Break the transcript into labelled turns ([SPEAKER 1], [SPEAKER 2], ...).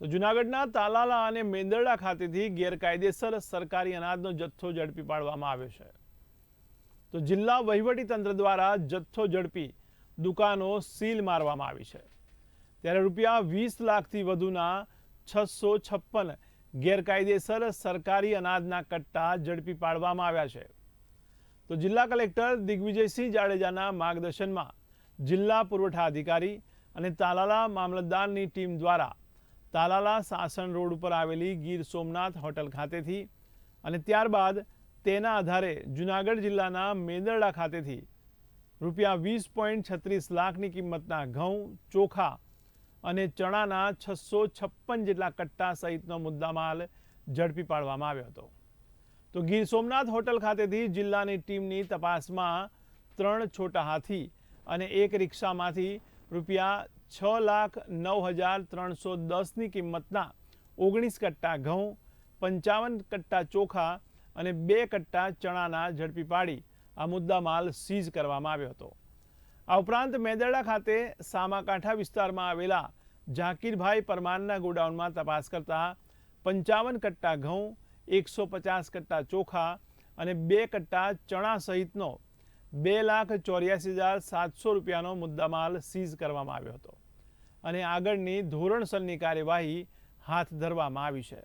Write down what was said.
[SPEAKER 1] તો જૂનાગઢના તાલાલા અને મેંદરડા ખાતેથી ગેરકાયદેસર સરકારી અનાજનો જથ્થો ઝડપી પાડવામાં આવ્યો છે. તો જિલ્લા વહીવટી તંત્ર દ્વારા જથ્થો ઝડપી દુકાનો સીલ મારવામાં આવી છે. ત્યારે રૂપિયા વીસ લાખથી વધુના છસો છપ્પન ગેરકાયદેસર સરકારી અનાજના કટ્ટા ઝડપી પાડવામાં આવ્યા છે. તો જિલ્લા કલેક્ટર દિગ્વિજયસિંહ જાડેજાના માર્ગદર્શનમાં જિલ્લા પુરવઠા અધિકારી અને તાલાલા મામલતદારની ટીમ દ્વારા તાલાલા સાસણ રોડ ઉપર આવેલી ગીર સોમનાથ હોટલ ખાતેથી અને ત્યારબાદ તેના આધારે જુનાગઢ જિલ્લાના મેંદરડા ખાતેથી રૂપિયા વીસ પોઈન્ટ છત્રીસ લાખની કિંમતના ઘઉં, ચોખા અને ચણાના છસો છપ્પન જેટલા કટ્ટા સહિતનો મુદ્દામાલ ઝડપી પાડવામાં આવ્યો હતો. તો ગીર સોમનાથ હોટલ ખાતેથી જિલ્લાની ટીમની તપાસમાં ત્રણ છોટા હાથી અને એક રિક્ષામાંથી રૂપિયા છ લાખ નવ હજાર ત્રણસો દસની કિંમતના ઓગણીસ કટ્ટા ઘઉં, પંચાવન કટ્ટા ચોખા અને બે કટ્ટા ચણાના ઝડપી પાડી આ મુદ્દામાલ સીઝ કરવામાં આવ્યો હતો. આ ઉપરાંત મેદરડા ખાતે સામાકાંઠા વિસ્તારમાં આવેલા ઝાકીરભાઈ પરમારના ગોડાઉનમાં તપાસ કરતા પંચાવન કટ્ટા ઘઉં, એકસો પચાસ કટ્ટા ચોખા અને બે કટ્ટા ચણા સહિતનો બે લાખ ચોર્યાસી હજાર સાતસો રૂપિયાનો મુદ્દામાલ સીઝ કરવામાં આવ્યો હતો અને આગળની ધોરણસરની કાર્યવાહી હાથ ધરવામાં આવી છે.